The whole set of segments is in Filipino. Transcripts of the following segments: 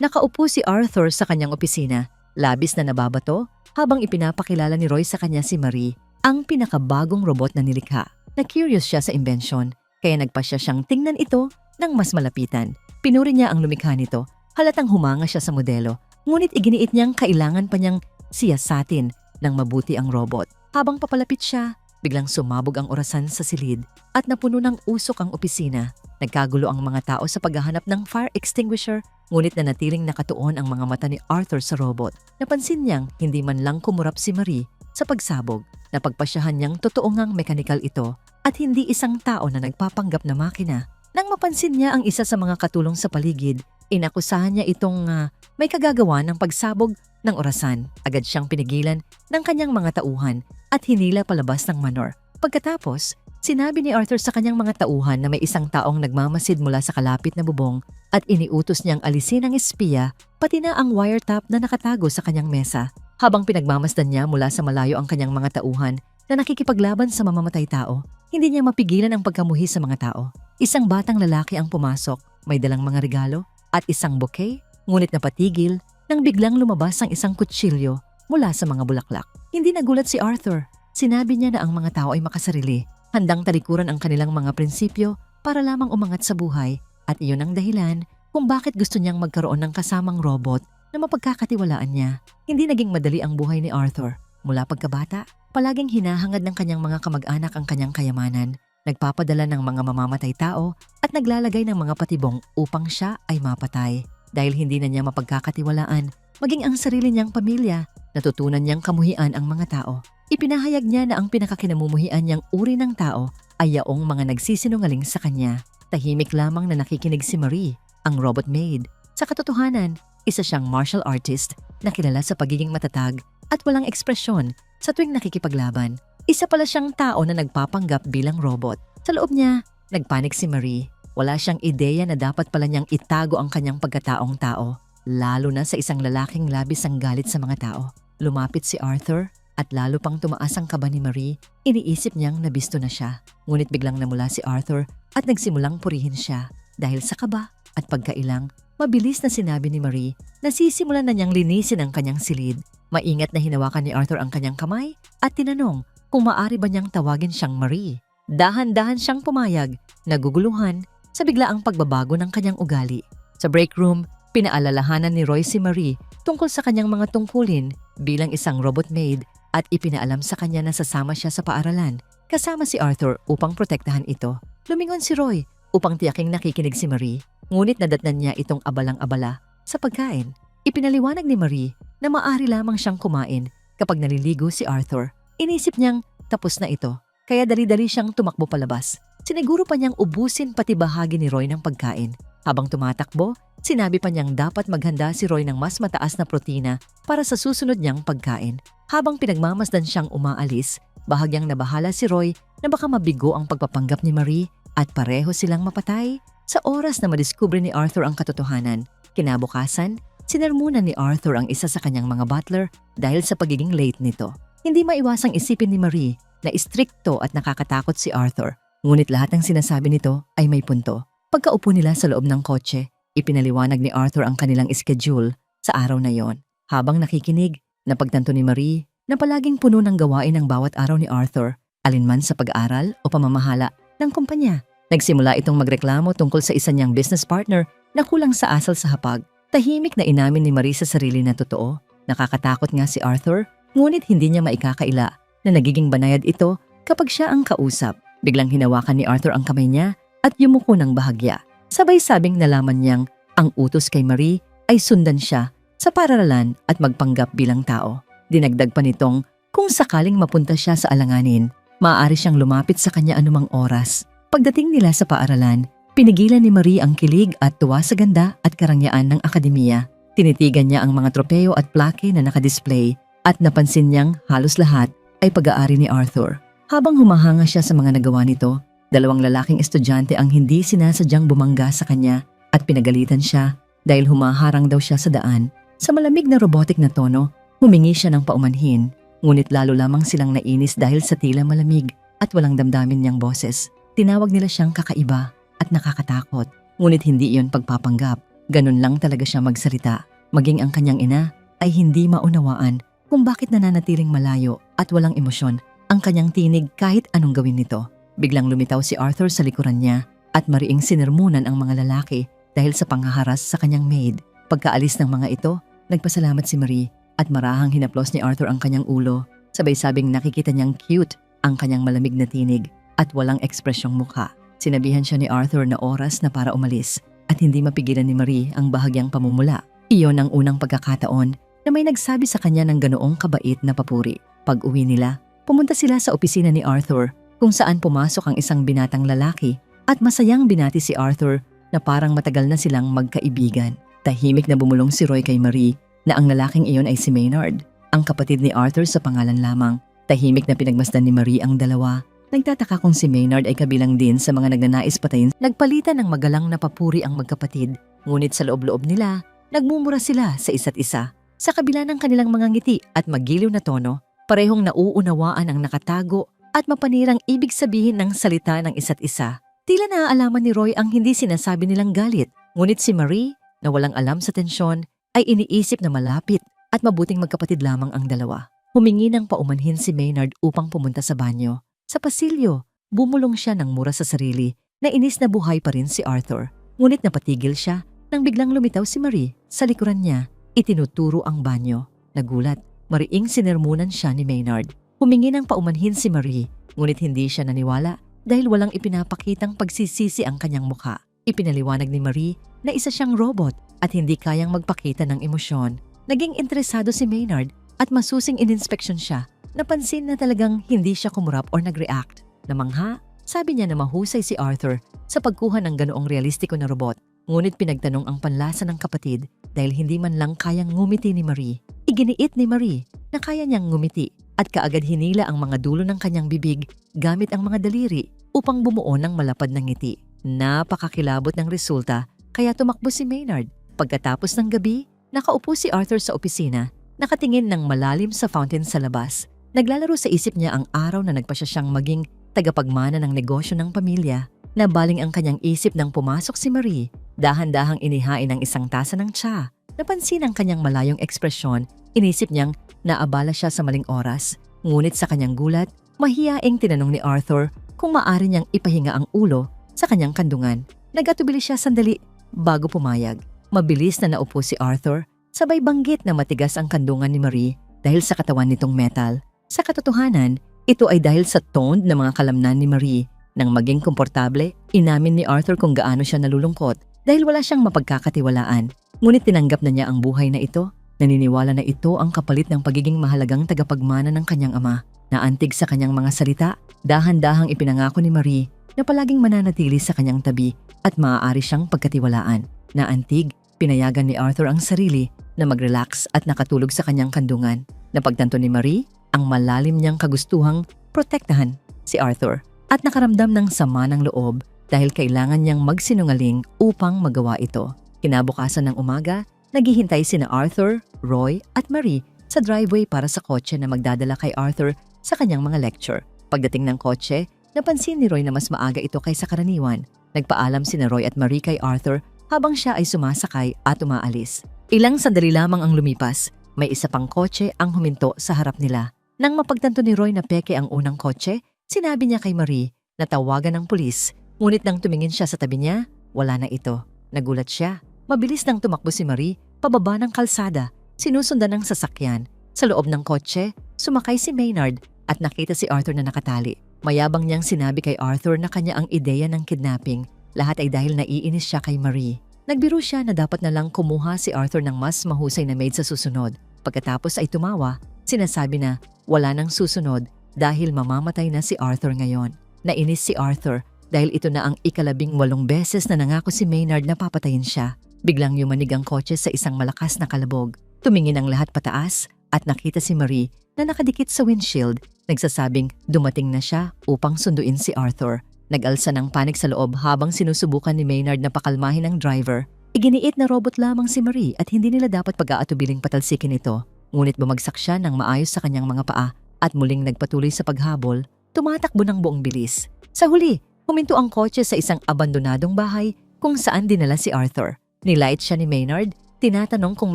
Nakaupo si Arthur sa kanyang opisina, labis na nababato habang ipinapakilala ni Roy sa kanya si Marie, ang pinakabagong robot na nilikha. Na-curious siya sa invention, kaya nagpa siya siyang tingnan ito ng mas malapitan. Pinuri niya ang lumikha nito, halatang humanga siya sa modelo, ngunit iginiit niyang kailangan pa niyang siyasatin ng mabuti ang robot. Habang papalapit siya, biglang sumabog ang orasan sa silid at napuno ng usok ang opisina. Nagkagulo ang mga tao sa paghahanap ng fire extinguisher ngunit nanatiling nakatuon ang mga mata ni Arthur sa robot. Napansin niyang hindi man lang kumurap si Marie sa pagsabog. Napagpasyahan niyang totoo ngang mekanikal ito at hindi isang tao na nagpapanggap na makina. Nang mapansin niya ang isa sa mga katulong sa paligid, inakusahan niya itong ah, may kagagawa ng pagsabog ng orasan. Agad siyang pinigilan ng kanyang mga tauhan at hinila palabas ng manor. Pagkatapos, sinabi ni Arthur sa kanyang mga tauhan na may isang taong nagmamasid mula sa kalapit na bubong at iniutos niyang alisin ang espiya pati na ang wiretap na nakatago sa kanyang mesa. Habang pinagmamasdan niya mula sa malayo ang kanyang mga tauhan na nakikipaglaban sa mamamatay tao, hindi niya mapigilan ang pagkamuhi sa mga tao. Isang batang lalaki ang pumasok, may dalang mga regalo at isang bouquet, ngunit napatigil nang biglang lumabas ang isang kutsilyo mula sa mga bulaklak. Hindi nagulat si Arthur. Sinabi niya na ang mga tao ay makasarili, handang talikuran ang kanilang mga prinsipyo para lamang umangat sa buhay at iyon ang dahilan kung bakit gusto niyang magkaroon ng kasamang robot na mapagkakatiwalaan niya. Hindi naging madali ang buhay ni Arthur. Mula pagkabata, palaging hinahangad ng kanyang mga kamag-anak ang kanyang kayamanan, nagpapadala ng mga mamamatay tao at naglalagay ng mga patibong upang siya ay mapatay. Dahil hindi na niya mapagkakatiwalaan, maging ang sarili niyang pamilya, natutunan niyang kamuhian ang mga tao. Ipinahayag niya na ang pinakakinamumuhian niyang uri ng tao ay yaong mga nagsisinungaling sa kanya. Tahimik lamang na nakikinig si Marie, ang robot maid. Sa katotohanan, isa siyang martial artist na kilala sa pagiging matatag at walang ekspresyon sa tuwing nakikipaglaban. Isa pala siyang tao na nagpapanggap bilang robot. Sa loob niya, nagpanik si Marie. Wala siyang ideya na dapat pala niyang itago ang kanyang pagkataong tao, lalo na sa isang lalaking labis ang galit sa mga tao. Lumapit si Arthur at lalo pang tumaas ang kaba ni Marie, iniisip niyang nabisto na siya. Ngunit biglang namula si Arthur at nagsimulang purihin siya. Dahil sa kaba at pagkailang, mabilis na sinabi ni Marie na sisimulan na niyang linisin ang kanyang silid. Maingat na hinawakan ni Arthur ang kanyang kamay at tinanong kung maari ba niyang tawagin siyang Marie. Dahan-dahan siyang pumayag, naguguluhan sa biglaang pagbabago ng kanyang ugali. Sa break room, pinaalalahanan ni Roy si Marie tungkol sa kanyang mga tungkulin bilang isang robot maid at ipinaalam sa kanya na sasama siya sa paaralan kasama si Arthur upang protektahan ito. Lumingon si Roy upang tiyaking nakikinig si Marie, ngunit nadatnan niya itong abalang-abala sa pagkain. Ipinaliwanag ni Marie na maari lamang siyang kumain kapag naliligo si Arthur. Inisip niyang tapos na ito, kaya dali-dali siyang tumakbo palabas. Siniguro pa niyang ubusin pati bahagi ni Roy ng pagkain. Habang tumatakbo, sinabi pa niyang dapat maghanda si Roy ng mas mataas na protina para sa susunod niyang pagkain. Habang pinagmamasdan siyang umaalis, bahagyang nabahala si Roy na baka mabigo ang pagpapanggap ni Marie at pareho silang mapatay. Sa oras na madiskubre ni Arthur ang katotohanan, kinabukasan, sinermunan ni Arthur ang isa sa kanyang mga butler dahil sa pagiging late nito. Hindi maiwasang isipin ni Marie na istrikto at nakakatakot si Arthur, ngunit lahat ng sinasabi nito ay may punto. Pagkaupo nila sa loob ng kotse, ipinaliwanag ni Arthur ang kanilang schedule sa araw na yon. Habang nakikinig, napagtanto ni Marie na palaging puno ng gawain ang bawat araw ni Arthur, alinman sa pag-aaral o pamamahala ng kumpanya. Nagsimula itong magreklamo tungkol sa isa niyang business partner na kulang sa asal sa hapag. Tahimik na inamin ni Marie sa sarili na totoo. Nakakatakot nga si Arthur, ngunit hindi niya maikakaila na nagiging banayad ito kapag siya ang kausap. Biglang hinawakan ni Arthur ang kamay niya at yumuko ng bahagya. Sabay sabing nalaman niyang ang utos kay Marie ay sundan siya sa pararalan at magpanggap bilang tao. Dinagdag pa nitong kung sakaling mapunta siya sa alanganin, maaari siyang lumapit sa kanya anumang oras. Pagdating nila sa paaralan, pinigilan ni Marie ang kilig at tuwa sa ganda at karangyaan ng akademiya. Tinitigan niya ang mga tropeo at plake na nakadisplay at napansin niyang halos lahat ay pag-aari ni Arthur. Habang humahanga siya sa mga nagawa nito, dalawang lalaking estudyante ang hindi sinasadyang bumangga sa kanya at pinagalitan siya dahil humaharang daw siya sa daan. Sa malamig na robotic na tono, humingi siya ng paumanhin, ngunit lalo lamang silang nainis dahil sa tila malamig at walang damdamin niyang boses. Tinawag nila siyang kakaiba at nakakatakot, ngunit hindi iyon pagpapanggap. Ganun lang talaga siya magsalita. Maging ang kanyang ina ay hindi maunawaan kung bakit nananatiling malayo at walang emosyon ang kanyang tinig kahit anong gawin nito. Biglang lumitaw si Arthur sa likuran niya at mariing sinermunan ang mga lalaki dahil sa panghaharas sa kanyang maid. Pagkaalis ng mga ito, nagpasalamat si Marie at marahang hinaplos ni Arthur ang kanyang ulo. Sabay sabing nakikita niyang cute ang kanyang malamig na tinig at walang ekspresyong mukha. Sinabihan siya ni Arthur na oras na para umalis at hindi mapigilan ni Marie ang bahagyang pamumula. Iyon ang unang pagkakataon na may nagsabi sa kanya ng ganoong kabait na papuri. Pag uwi nila, pumunta sila sa opisina ni Arthur kung saan pumasok ang isang binatang lalaki at masayang binati si Arthur na parang matagal na silang magkaibigan. Tahimik na bumulong si Roy kay Marie na ang lalaking iyon ay si Maynard, ang kapatid ni Arthur sa pangalan lamang. Tahimik na pinagmasdan ni Marie ang dalawa. Nagtataka kung si Maynard ay kabilang din sa mga nagnanais patayin. Nagpalitan ng magalang na papuri ang magkapatid, ngunit sa loob-loob nila, nagmumura sila sa isa't isa. Sa kabila ng kanilang mga ngiti at magiliw na tono, parehong nauunawaan ang nakatago at mapanirang ibig sabihin ng salita ng isa't isa. Tila naaalaman ni Roy ang hindi sinasabi nilang galit, ngunit si Marie, na walang alam sa tensyon, ay iniisip na malapit at mabuting magkapatid lamang ang dalawa. Humingi ng paumanhin si Maynard upang pumunta sa banyo. Sa pasilyo, bumulong siya ng mura sa sarili na inis na buhay pa rin si Arthur. Ngunit napatigil siya nang biglang lumitaw si Marie sa likuran niya. Itinuturo ang banyo. Nagulat, mariing sinermunan siya ni Maynard. Humingi ng paumanhin si Marie, ngunit hindi siya naniwala dahil walang ipinapakitang pagsisisi ang kanyang mukha. Ipinaliwanag ni Marie na isa siyang robot at hindi kayang magpakita ng emosyon. Naging interesado si Maynard at masusing ininspeksyon siya. Napansin na talagang hindi siya kumurap or nag-react. Namangha, sabi niya na mahusay si Arthur sa pagkuha ng ganoong realistiko na robot. Ngunit pinagtanong ang panlasa ng kapatid dahil hindi man lang kayang ngumiti ni Marie. Iginiit ni Marie na kaya niyang ngumiti at kaagad hinila ang mga dulo ng kanyang bibig gamit ang mga daliri upang bumuo ng malapad na ngiti. Napakakilabot ng resulta kaya tumakbo si Maynard. Pagkatapos ng gabi, nakaupo si Arthur sa opisina, nakatingin ng malalim sa fountain sa labas. Naglalaro sa isip niya ang araw na nagpasya siyang maging tagapagmana ng negosyo ng pamilya. Nabaling ang kanyang isip nang pumasok si Marie. Dahan-dahang inihain ang isang tasa ng tsa. Napansin ang kanyang malayong ekspresyon. Inisip niyang naabala siya sa maling oras. Ngunit sa kanyang gulat, mahiyaing tinanong ni Arthur kung maaari niyang ipahinga ang ulo sa kanyang kandungan. Nagatubili siya sandali bago pumayag. Mabilis na naupo si Arthur, sabay banggit na matigas ang kandungan ni Marie dahil sa katawan nitong metal. Sa katotohanan, ito ay dahil sa toned na mga kalamnan ni Marie. Nang maging komportable, inamin ni Arthur kung gaano siya nalulungkot dahil wala siyang mapagkakatiwalaan. Ngunit tinanggap na niya ang buhay na ito. Naniniwala na ito ang kapalit ng pagiging mahalagang tagapagmana ng kanyang ama. Naantig sa kanyang mga salita, dahan-dahang ipinangako ni Marie na palaging mananatili sa kanyang tabi at maaari siyang pagkatiwalaan. Naantig, pinayagan ni Arthur ang sarili na mag-relax at nakatulog sa kanyang kandungan. Napagtanto ni Marie ang malalim niyang kagustuhang protektahan si Arthur at nakaramdam ng sama ng loob dahil kailangan niyang magsinungaling upang magawa ito. Kinabukasan ng umaga, naghihintay sina Arthur, Roy at Marie sa driveway para sa kotse na magdadala kay Arthur sa kanyang mga lecture. Pagdating ng kotse, napansin ni Roy na mas maaga ito kaysa karaniwan. Nagpaalam sina Roy at Marie kay Arthur habang siya ay sumasakay at umaalis. Ilang sandali lamang ang lumipas, may isa pang kotse ang huminto sa harap nila. Nang mapagtanto ni Roy na peke ang unang kotse, sinabi niya kay Marie na tawagan ng pulis. Ngunit nang tumingin siya sa tabi niya, wala na ito. Nagulat siya. Mabilis nang tumakbo si Marie pababa ng kalsada, sinusundan ng sasakyan. Sa loob ng kotse, sumakay si Maynard at nakita si Arthur na nakatali. Mayabang niyang sinabi kay Arthur na kanya ang ideya ng kidnapping. Lahat ay dahil naiinis siya kay Marie. Nagbiro siya na dapat na lang kumuha si Arthur ng mas mahusay na maid sa susunod. Pagkatapos ay tumawa, sinasabi na wala nang susunod dahil mamamatay na si Arthur ngayon. Nainis si Arthur dahil ito na ang ikalabing walong beses na nangako si Maynard na papatayin siya. Biglang yumanig ang kotse sa isang malakas na kalabog. Tumingin ang lahat pataas at nakita si Marie na nakadikit sa windshield, nagsasabing dumating na siya upang sunduin si Arthur. Nag-alsa ng panik sa loob habang sinusubukan ni Maynard na pakalmahin ang driver. Iginiit na robot lamang si Marie at hindi nila dapat pag-aatubiling patalsikin ito. Ngunit bumagsak siya ng maayos sa kanyang mga paa at muling nagpatuloy sa paghabol, tumatakbo ng buong bilis. Sa huli, huminto ang kotse sa isang abandonadong bahay kung saan dinala si Arthur. Nilight siya ni Maynard, tinatanong kung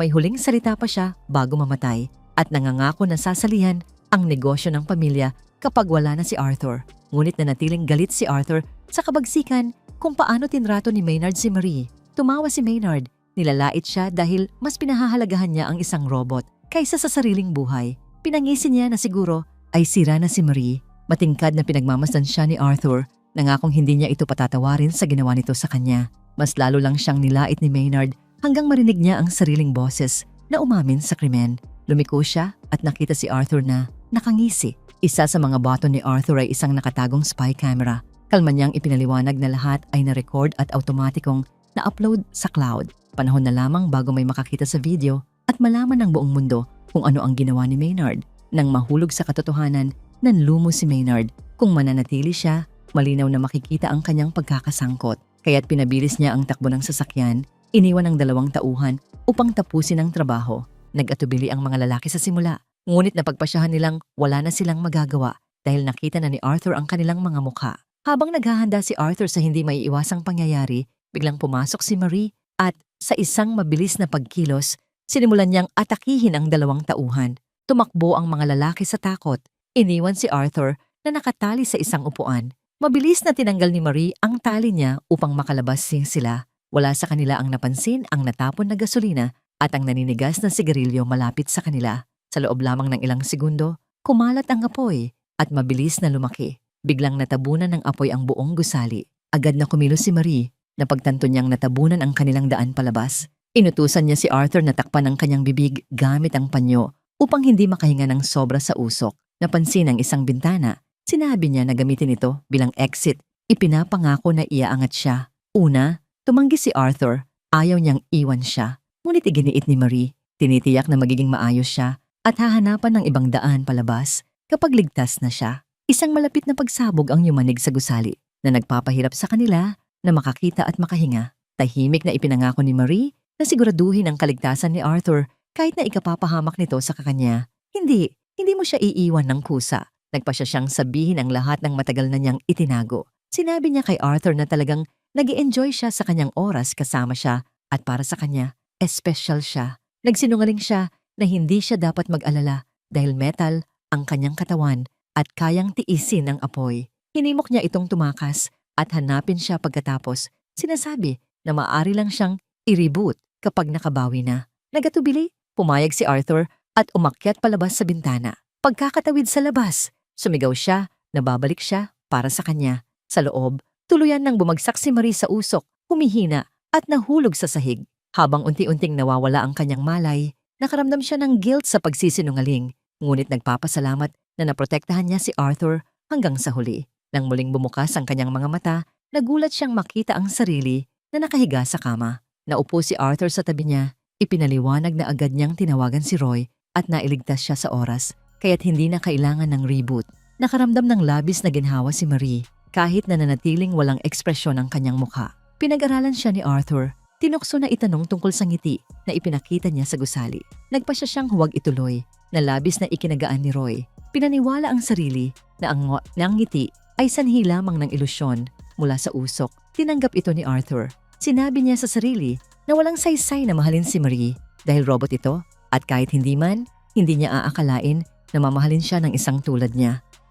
may huling salita pa siya bago mamatay at nangangako na sasalihan ang negosyo ng pamilya kapag wala na si Arthur. Ngunit nanatiling galit si Arthur sa kabagsikan kung paano tinrato ni Maynard si Marie. Tumawa si Maynard. Nilalait siya dahil mas pinahahalagahan niya ang isang robot kaysa sa sariling buhay. Pinangisi niya na siguro ay sira na si Marie. Matingkad na pinagmamasdan siya ni Arthur nangakong hindi niya ito patatawarin sa ginawa nito sa kanya. Mas lalo lang siyang nilait ni Maynard hanggang marinig niya ang sariling boses na umamin sa krimen. Lumiko siya at nakita si Arthur na nakangisi. Isa sa mga button ni Arthur ay isang nakatagong spy camera. Kalma niyang ipinaliwanag na lahat ay na-record at automatikong na-upload sa cloud. Panahon na lamang bago may makakita sa video at malaman ng buong mundo kung ano ang ginawa ni Maynard. Nang mahulog sa katotohanan, nanlumo si Maynard. Kung mananatili siya, malinaw na makikita ang kanyang pagkakasangkot. Kaya't pinabilis niya ang takbo ng sasakyan, iniwan ang dalawang tauhan upang tapusin ang trabaho. Nag-atubili ang mga lalaki sa simula, ngunit napagpasyahan nilang wala na silang magagawa dahil nakita na ni Arthur ang kanilang mga mukha. Habang naghahanda si Arthur sa hindi maiiwasang pangyayari, biglang pumasok si Marie at sa isang mabilis na pagkilos, sinimulan niyang atakihin ang dalawang tauhan. Tumakbo ang mga lalaki sa takot. Iniwan si Arthur na nakatali sa isang upuan. Mabilis na tinanggal ni Marie ang tali niya upang makalabas sing sila. Wala sa kanila ang napansin ang natapon na gasolina at ang naninigas na sigarilyo malapit sa kanila. Sa loob lamang ng ilang segundo, kumalat ang apoy at mabilis na lumaki. Biglang natabunan ng apoy ang buong gusali. Agad na kumilos si Marie na pagtanto niyang natabunan ang kanilang daan palabas. Inutusan niya si Arthur na takpan ang kanyang bibig gamit ang panyo upang hindi makahinga ng sobra sa usok. Napansin ang isang bintana. Sinabi niya na gamitin ito bilang exit. Ipinapangako na iaangat siya. Una, tumanggi si Arthur. Ayaw niyang iwan siya. Ngunit iginiit ni Marie. Tinitiyak na magiging maayos siya at hahanapan ng ibang daan palabas kapag ligtas na siya. Isang malapit na pagsabog ang yumanig sa gusali na nagpapahirap sa kanila na makakita at makahinga. Tahimik na ipinangako ni Marie na siguraduhin ang kaligtasan ni Arthur kahit na ikapapahamak nito sa kakanya. Hindi, hindi mo siya iiwan ng kusa. Nagpa siya siyang sabihin ang lahat ng matagal na niyang itinago. Sinabi niya kay Arthur na talagang nag enjoy siya sa kanyang oras kasama siya at para sa kanya, espesyal siya. Nagsinungaling siya na hindi siya dapat mag-alala dahil metal ang kanyang katawan at kayang tiisin ang apoy. Hinimok niya itong tumakas at hanapin siya pagkatapos. Sinasabi na maaari lang siyang i-reboot kapag nakabawi na. Nagatubili, pumayag si Arthur at umakyat palabas sa bintana. Pagkakatawid sa labas, sumigaw siya, nababalik siya para sa kanya. Sa loob, tuluyan nang bumagsak si Marie sa usok, humihina at nahulog sa sahig. Habang unti-unting nawawala ang kanyang malay, nakaramdam siya ng guilt sa pagsisinungaling. Ngunit nagpapasalamat na naprotektahan niya si Arthur hanggang sa huli. Nang muling bumukas ang kanyang mga mata, nagulat siyang makita ang sarili na nakahiga sa kama. Naupo si Arthur sa tabi niya, ipinaliwanag na agad niyang tinawagan si Roy at nailigtas siya sa oras, kaya't hindi na kailangan ng reboot. Nakaramdam ng labis na ginhawa si Marie kahit na nanatiling walang ekspresyon ang kanyang mukha. Pinag-aralan siya ni Arthur. Tinukso na itanong tungkol sa ngiti na ipinakita niya sa gusali. Nagpa siya siyang huwag ituloy na labis na ikinagaan ni Roy. Pinaniwala ang sarili na ang, na ang ngiti ay sanhi lamang ng ilusyon mula sa usok. Tinanggap ito ni Arthur. Sinabi niya sa sarili na walang saysay na mahalin si Marie dahil robot ito at kahit hindi man, hindi niya aakalain na mamahalin siya ng isang tulad niya.